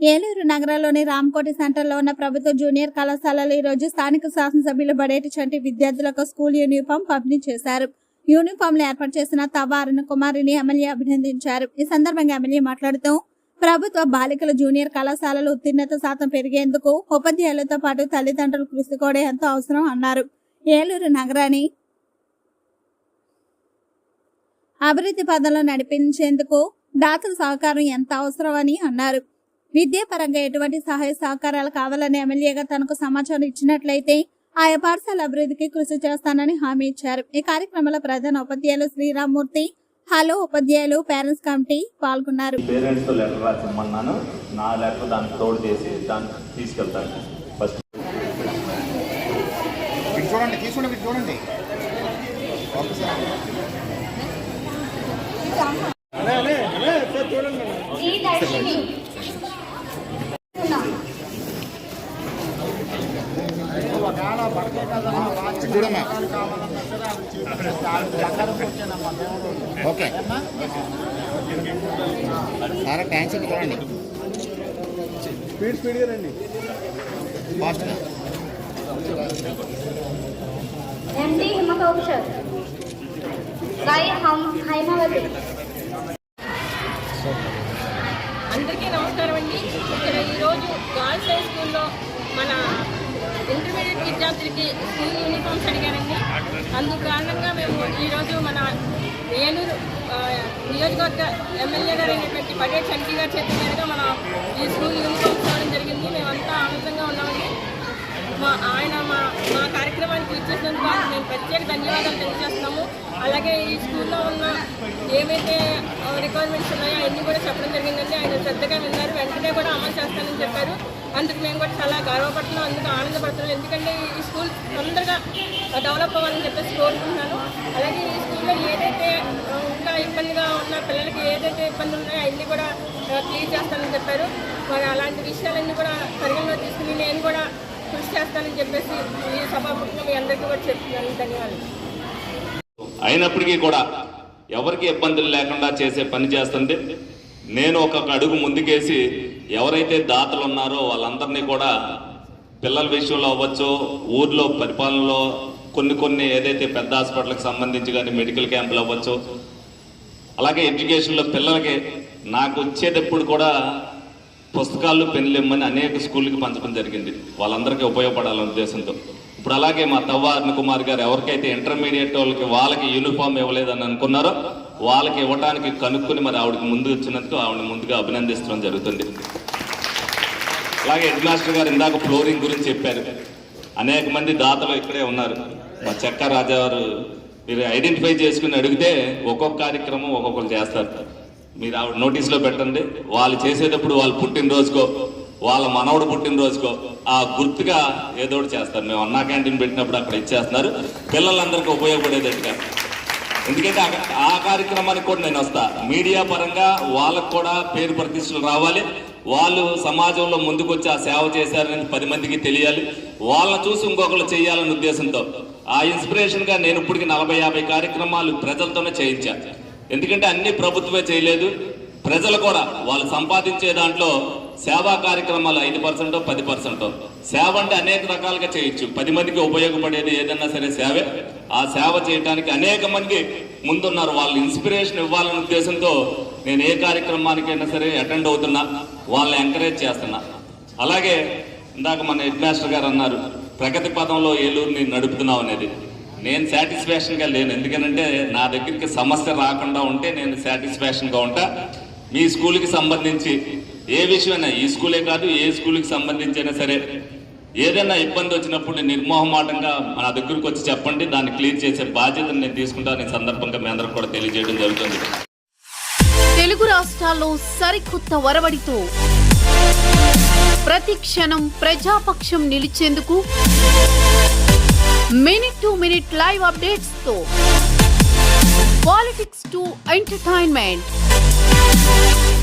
ఏలూరు నగరంలోని రామకోటి సెంటర్లో ఉన్న ప్రభుత్వ జూనియర్ కళాశాలలో ఈ రోజు స్థానిక శాసనసభ్యులు బడేటి చంటి విద్యార్థులకు స్కూల్ యూనిఫామ్ పంపిణీ చేశారు. యూనిఫామ్లు ఏర్పాటు చేసిన తవ కుమారిని ఎమ్మెల్యే అభినందించారు. ఈ సందర్భంగా ఎమ్మెల్యే మాట్లాడుతూ ప్రభుత్వ బాలికల జూనియర్ కళాశాలలో ఉత్తీర్ణత శాతం పెరిగేందుకు ఉపాధ్యాయులతో పాటు తల్లిదండ్రులు కృషి కూడా ఎంతో అవసరం అన్నారు. ఏలూరు నగరాన్ని అభివృద్ధి పదంలో నడిపించేందుకు దాతల సహకారం ఎంత అవసరమని అన్నారు. విద్యాపరంగా ఎటువంటి సహాయ సహకారాలు కావాలని ఎమ్మెల్యేగా తనకు సమాచారం ఇచ్చినట్లయితే ఆయా పాఠశాల అభివృద్ధికి కృషి చేస్తానని హామీ ఇచ్చారు. ఈ కార్యక్రమంలో ప్రధాన ఉపాధ్యాయులు శ్రీరామ్మూర్తి హలో ఉపాధ్యాయులు పేరెంట్స్ కమిటీ పాల్గొన్నారు. పేరెంట్స్తో లెటర్ రాసిమ్మన్నాను. నా లెటర్ దానికి తోడు చేసి దాన్ని తీసుకెళ్తాను. ఫస్ట్ చూడండి చూడండి. ఒకసారి ఈ దర్శిని. ఓకే. సారా ట్యాంక్స్ చూడండి. స్పీడ్ స్పీడ్గా రండి ఫాస్ట్గా ఎండి హిమకౌశల్ వై హం హైమవతి ఇక్కడ ఈరోజు గర్ల్స్ హై స్కూల్లో మన ఇంటర్మీడియట్ విద్యార్థులకి స్కూల్ యూనిఫామ్స్ అడిగారండి. అందుకు కారణంగా మేము ఈరోజు మన ఏలూరు నియోజకవర్గ ఎమ్మెల్యే గారు అయినటువంటి పటేల్ చంటి గారి చేతి మీదుగా మన ఈ స్కూల్ యూనిఫామ్స్ ఇవ్వడం జరిగింది. మేమంతా ఆనందంగా ఉన్నామండి. మా ఆయన మా మా కార్యక్రమానికి ఇచ్చేసినందుకు మేము ప్రత్యేక ధన్యవాదాలు తెలియజేస్తున్నాము. అలాగే ఈ స్కూల్లో ఉన్న ఏమైతే రిక్వైర్మెంట్స్ ఉన్నాయో అన్నీ కూడా చెప్పడం జరిగిందండి. ఆయన శ్రద్ధగా విన్నారు. వెంటనే కూడా అమలు చేస్తానని చెప్పారు. అందుకు మేము కూడా చాలా గర్వపడుతున్నాం. అందుకు ఆనందపడుతున్నాం. ఎందుకంటే ఈ స్కూల్ తొందరగా డెవలప్ అవ్వాలని చెప్పేసి కోరుకుంటున్నాను. అలాగే ఈ స్కూల్లో ఏదైతే ఇంకా ఇబ్బందిగా ఉన్న పిల్లలకి ఏదైతే ఇబ్బందులు ఉన్నాయో అన్నీ కూడా క్లియర్ చేస్తానని చెప్పారు. మరి అలాంటి విషయాలన్నీ కూడా పరిగణలో తీసుకుని నేను కూడా కృషి చేస్తానని చెప్పేసి ఈ సభాముఖంగా మీ అందరికీ కూడా చెప్తున్నాను. ధన్యవాదాలు. అయినప్పటికీ కూడా ఎవరికి ఇబ్బందులు లేకుండా చేసే పని చేస్తుంది. నేను ఒక అడుగు ముందుకేసి ఎవరైతే దాతలు ఉన్నారో వాళ్ళందరినీ కూడా పిల్లల విషయంలో అవ్వచ్చు ఊర్లో పరిపాలనలో కొన్ని కొన్ని ఏదైతే పెద్ద హాస్పిటల్కి సంబంధించి కానీ మెడికల్ క్యాంపులు అవ్వచ్చు అలాగే ఎడ్యుకేషన్లో పిల్లలకి నాకు వచ్చేటప్పుడు కూడా పుస్తకాలు పెన్లు ఇమ్మని అనేక స్కూళ్ళకి పంచడం జరిగింది. వాళ్ళందరికీ ఉపయోగపడాలనే ఉద్దేశంతో. ఇప్పుడు అలాగే మా తవ్వ అరుణ్ కుమార్ గారు ఎవరికైతే ఇంటర్మీడియట్ వాళ్ళకి వాళ్ళకి యూనిఫామ్ ఇవ్వలేదని అనుకున్నారో వాళ్ళకి ఇవ్వడానికి కనుక్కుని మరి ఆవిడకి ముందు వచ్చినందుకు ఆవిడ ముందుగా అభినందించడం జరుగుతుంది. అలాగే హెడ్ మాస్టర్ గారు ఇందాక ఫ్లోరింగ్ గురించి చెప్పారు. అనేక మంది దాతలు ఇక్కడే ఉన్నారు. మా చెక్క రాజా గారు మీరు ఐడెంటిఫై చేసుకుని అడిగితే ఒక్కొక్క కార్యక్రమం ఒక్కొక్కరు చేస్తారు. మీరు ఆవిడ నోటీస్లో పెట్టండి. వాళ్ళు చేసేటప్పుడు వాళ్ళు పుట్టినరోజుకో వాళ్ళ మనవడు పుట్టినరోజుకో ఆ గుర్తుగా ఏదో చేస్తారు. మేము అన్నా క్యాంటీన్ పెట్టినప్పుడు అక్కడ ఇచ్చేస్తున్నారు. పిల్లలందరికీ ఉపయోగపడేటట్టుగా. ఎందుకంటే ఆ- ఆ కార్యక్రమానికి కూడా నేను వస్తా. మీడియా పరంగా వాళ్ళకు కూడా పేరు ప్రతిష్టలు రావాలి. వాళ్ళు సమాజంలో ముందుకొచ్చి ఆ సేవ చేశారని పది మందికి తెలియాలి. వాళ్ళని చూసి ఇంకొకరు చేయాలనే ఉద్దేశంతో. ఆ ఇన్స్పిరేషన్గా నేను ఇప్పటికి నలభై యాభై కార్యక్రమాలు ప్రజలతోనే చేయించాను ఎందుకంటే అన్ని ప్రభుత్వమే చేయలేదు. ప్రజలు కూడా వాళ్ళు సంపాదించే దాంట్లో సేవా కార్యక్రమాలు ఐదు పర్సెంట్ పది పర్సెంట్. సేవ అంటే అనేక రకాలుగా చేయొచ్చు. పది మందికి ఉపయోగపడేది ఏదన్నా సరే సేవే. ఆ సేవ చేయడానికి అనేక మంది ముందున్నారు. వాళ్ళు ఇన్స్పిరేషన్ ఇవ్వాలనే ఉద్దేశంతో నేను ఏ కార్యక్రమానికైనా సరే అటెండ్ అవుతున్నా. వాళ్ళని ఎంకరేజ్ చేస్తున్నా. అలాగే ఇందాక మన హెడ్ మాస్టర్ గారు అన్నారు ప్రగతి పదంలో ఏలూరుని నడుపుతున్నాం అనేది. నేను సాటిస్ఫాక్షన్గా లేను. ఎందుకనంటే నా దగ్గరికి సమస్య రాకుండా ఉంటే నేను సాటిస్ఫాక్షన్గా ఉంటా. మీ స్కూల్కి సంబంధించి ఏ విషయమైనా ఈ స్కూలే కాదు ఏ స్కూల్కి సంబంధించి అయినా సరే ఏదైనా ఇబ్బంది వచ్చినప్పుడు నిర్మోహమాటంగా మన దగ్గరకు వచ్చి చెప్పండి దాన్ని క్లియర్ చేసే బాధ్యతను నేను తీసుకుంటాను సందర్భంగా మీ అందరికి కూడా తెలియజేయడం జరుగుతుంది. తెలుగు రాష్ట్రాల్లో సరికొత్త వరవడితో ప్రతి క్షణం ప్రజాపక్షం నిలిచేందుకు మినిట్ టు మినిట్ లైవ్ అప్డేట్స్తో పాలిటిక్స్ టు ఎంటర్టైన్మెంట్.